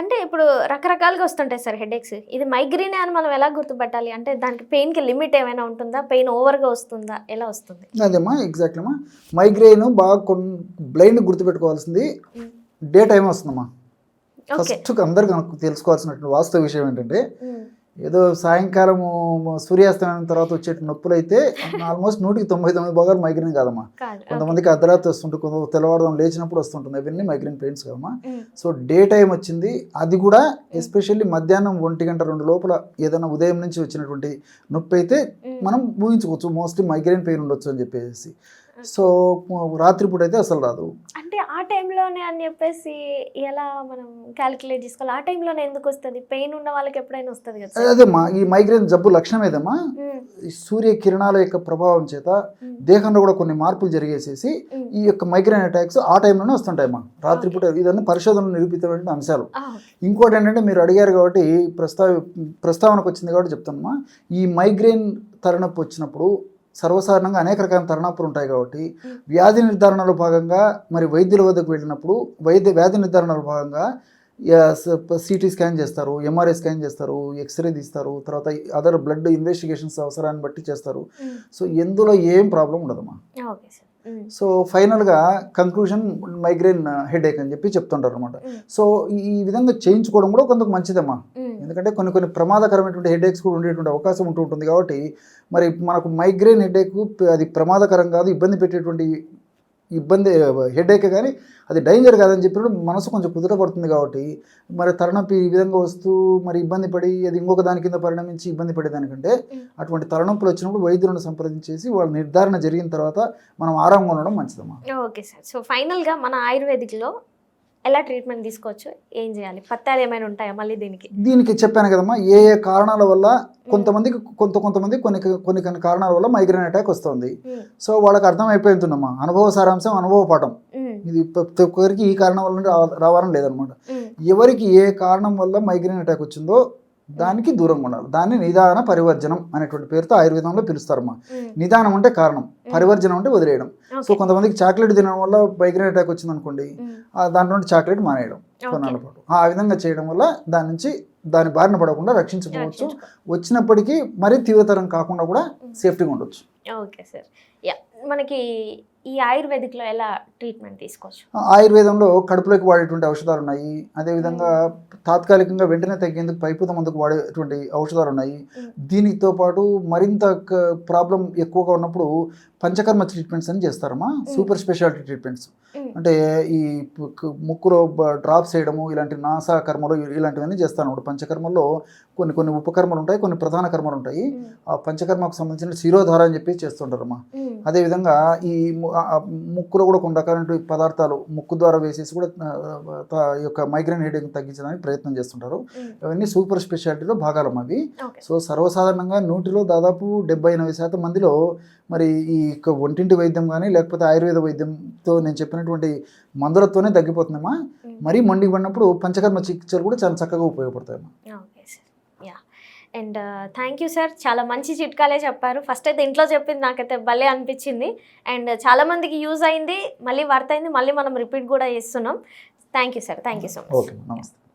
అంటే ఇప్పుడు రకరకాలుగా వస్తుంటాయి సార్ హెడేక్స్. ఇది మైగ్రేన్ అని మనం ఎలా గుర్తుపట్టాలి? అంటే దానికి పెయిన్కి లిమిట్ ఏమైనా ఉంటుందా? పెయిన్ ఓవర్గా వస్తుందా? ఎలా వస్తుంది? అదేమ్మా ఎగ్జాక్ట్లీ అమ్మా మైగ్రెయిన్ బాగా బ్లైండ్ గుర్తుపెట్టుకోవాల్సింది. డే టైం వస్తుందమ్మా. ఓకే. ఫస్ట్ అందరికి మనకు తెలుసుకోవాల్సినటువంటి వాస్తవ విషయం ఏంటంటే ఏదో సాయంకాలం సూర్యాస్తమయం తర్వాత వచ్చే నొప్పులు అయితే ఆల్మోస్ట్ నూటికి తొంభై తొమ్మిది భాగాలు మైగ్రేన్ కాదమ్మా. కాదు కొంతమందికి అర్ధరాత్రి వస్తుంటుంది కొంత తెల్లవారుదాం లేచినప్పుడు వస్తుంటుంది అవన్నీ మైగ్రేన్ పెయిన్స్ కదమ్మా. సో డే టైం వచ్చింది అది కూడా ఎస్పెషల్లీ మధ్యాహ్నం ఒంటి గంట రెండు లోపల ఏదైనా ఉదయం నుంచి వచ్చినటువంటి నొప్పి అయితే. మనం ఊహించుకోవచ్చు మోస్ట్లీ మైగ్రేన్ పెయిన్ ఉండొచ్చు అని చెప్పేసి. సో రాత్రిపూట అయితే అసలు రాదు. అంటే ఆ టైంలోనే అని చెప్పేసి ఎలా మనం క్యాలిక్యులేట్ చేసుకోవాలి? ఆ టైంలోనే ఎందుకు వస్తుంది? పెయిన్ ఉన్న వాళ్ళకి ఎప్పుడైనా వస్తుంది కదా సార్? అదే మా ఈ మైగ్రేన్ జబ్బు లక్షణం ఏదమ్మా? సూర్య కిరణాల యొక్క ప్రభావం చేత దేహంలో కూడా కొన్ని మార్పులు జరిగేసేసి. ఈ యొక్క మైగ్రేన్ అటాక్స్ ఆ టైంలోనే వస్తుంటాయమ్మా. రాత్రిపూట ఇదన్నీ పరిశోధనలు నిరూపితమైన అంశాలు. ఇంకోటి ఏంటంటే మీరు అడిగారు కాబట్టి ప్రస్తావ ప్రస్తావనకు వచ్చింది కాబట్టి చెప్తానమ్మా. ఈ మైగ్రేన్ తలనొప్పి వచ్చినప్పుడు సర్వసాధారణంగా అనేక రకాల తలనొప్పులు ఉంటాయి కాబట్టి. వ్యాధి నిర్ధారణలో భాగంగా మరి వైద్యుల వద్దకు వెళ్ళినప్పుడు వైద్య వ్యాధి నిర్ధారణలో భాగంగా సిటీ స్కాన్ చేస్తారు ఎంఆర్ఐ స్కాన్ చేస్తారు ఎక్స్రే తీస్తారు తర్వాత అదర్ బ్లడ్ ఇన్వెస్టిగేషన్స్ అవసరాన్ని బట్టి చేస్తారు. సో ఎందులో ఏం ప్రాబ్లం ఉండదమ్మా. Okay sir. సో ఫైనల్గా కంక్లూజన్ మైగ్రేన్ హెడేక్ అని చెప్పి చెప్తుంటారు అనమాట సో ఈ- విధంగా చేయించుకోవడం కూడా కొంత మంచిదమ్మా. ఎందుకంటే కొన్ని కొన్ని ప్రమాదకరమైనటువంటి హెడేక్స్ కూడా ఉండేటువంటి అవకాశం ఉంటూ ఉంటుంది కాబట్టి మరి మనకు మైగ్రేన్ హెడేక్ అది ప్రమాదకరం కాదు ఇబ్బంది పెట్టేటువంటి ఇబ్బంది హెడేక్ కానీ అది డేంజర్ కాదని చెప్పినప్పుడు మనసు కొంచెం కుదుట పడుతుంది కాబట్టి మరి తలనొప్పి ఈ విధంగా వస్తూ మరి ఇబ్బంది పడి అది ఇంకొక దాని కింద పరిణమించి ఇబ్బంది పడేదానికంటే. అటువంటి తలనొప్పులు వచ్చినప్పుడు వైద్యులను సంప్రదించేసి వాళ్ళ నిర్ధారణ జరిగిన తర్వాత మనం ఆరాంగా ఉండడం మంచిదమ్మా ఓకే సార్ సో ఫైనల్గా మన ఆయుర్వేదిక్లో ఎలా ట్రీట్మెంట్ తీసుకోవచ్చు ఏం చేయాలి పత్తాలు ఏమైనా ఉంటాయా మళ్ళీ దీనికి? దీనికి చెప్పాను కదమ్మా ఏ ఏ కారణాల వల్ల కొంతమందికి కొంత కొంతమంది కొన్ని కొన్ని కొన్ని కారణాల వల్ల మైగ్రేన్ అటాక్ వస్తుంది. సో వాళ్ళకి అర్థం అయిపోతుందమ్మా అనుభవ సారాంశం అనుభవ పాఠం. ఇది ప్రతి ఒక్కరికి ఈ కారణం వల్ల రావాలని లేదనమాట. ఎవరికి ఏ కారణం వల్ల మైగ్రేన్ అటాక్ వచ్చిందో దానికి దూరంగా ఉండాలి. దాన్ని నిదాన పరివర్జనం అనేటువంటి పేరుతో ఆయుర్వేదంలో పిలుస్తారమ్మా. ఉమ్, నిదానం అంటే కారణం. పరివర్జనం అంటే వదిలేయడం. సో. కొంతమందికి చాక్లెట్ తినడం వల్ల మైగ్రేన్ అటాక్ వచ్చింది అనుకోండి దాంట్లో చాక్లెట్ మానేయడం కొన్నాళ్ళ పాటు. ఆ విధంగా చేయడం వల్ల దాని నుంచి దాని బారిన పడకుండా రక్షించుకోవచ్చు రక్షించుకో. వచ్చినప్పటికీ మరీ తీవ్రతరం కాకుండా కూడా సేఫ్టీగా ఉండొచ్చు. Okay sir. యా మనకి ఈ ఆయుర్వేదిక్లో ఎలా ట్రీట్మెంట్ తీసుకోవచ్చు? ఆయుర్వేదంలో కడుపులోకి వాడేటువంటి ఔషధాలు ఉన్నాయి. అదేవిధంగా తాత్కాలికంగా వెంటనే తగ్గేందుకు పైపుత మందుకు వాడేటువంటి ఔషధాలు ఉన్నాయి. దీనితో పాటు మరింత ప్రాబ్లం ఎక్కువగా ఉన్నప్పుడు పంచకర్మ ట్రీట్మెంట్స్ అని చేస్తారమ్మా. Super speciality treatments. అంటే ఈ ముక్కులో డ్రాప్స్ చేయడము ఇలాంటి నాసా కర్మలు ఇలాంటివన్నీ చేస్తాను. ఇప్పుడు పంచకర్మల్లో కొన్ని కొన్ని ఉపకర్మలు ఉంటాయి కొన్ని ప్రధాన కర్మలు ఉంటాయి. ఆ పంచకర్మకు సంబంధించిన శిరోధార అని చెప్పి చేస్తుంటారమ్మా. అదేవిధంగా ఈ ముక్కులో కూడా కొన్ని రకాల పదార్థాలు ముక్కు ద్వారా వేసేసి కూడా ఈ యొక్క మైగ్రేన్ హెడేక్ తగ్గించడానికి ప్రయత్నం చేస్తుంటారు. ఉమ్, అవన్నీ సూపర్ స్పెషాలిటీలో భాగాలమ్మ అవి. సో సర్వసాధారణంగా నూటిలో దాదాపు డెబ్బై ఎనభై శాతం మందిలో మరి ఈ యొక్క ఒంటింటి వైద్యం కానీ లేకపోతే ఆయుర్వేద వైద్యంతో నేను చెప్పినటువంటి మందులతోనే తగ్గిపోతుందమ్మా. మరీ మండికి పడినప్పుడు పంచకర్మ చికిత్సలు కూడా చాలా చక్కగా ఉపయోగపడతాయమ్మా. అండ్ థ్యాంక్ యూ సార్ చాలా మంచి చిట్కాలే చెప్పారు. ఫస్ట్ అయితే ఇంట్లో చెప్పింది నాకైతే భలే అనిపించింది. అండ్ చాలా మందికి యూజ్ అయింది మళ్ళీ వర్త్ అయింది మళ్ళీ మనం రిపీట్ కూడా చేస్తున్నాం. Thank you sir thank you so much okay నమస్తే.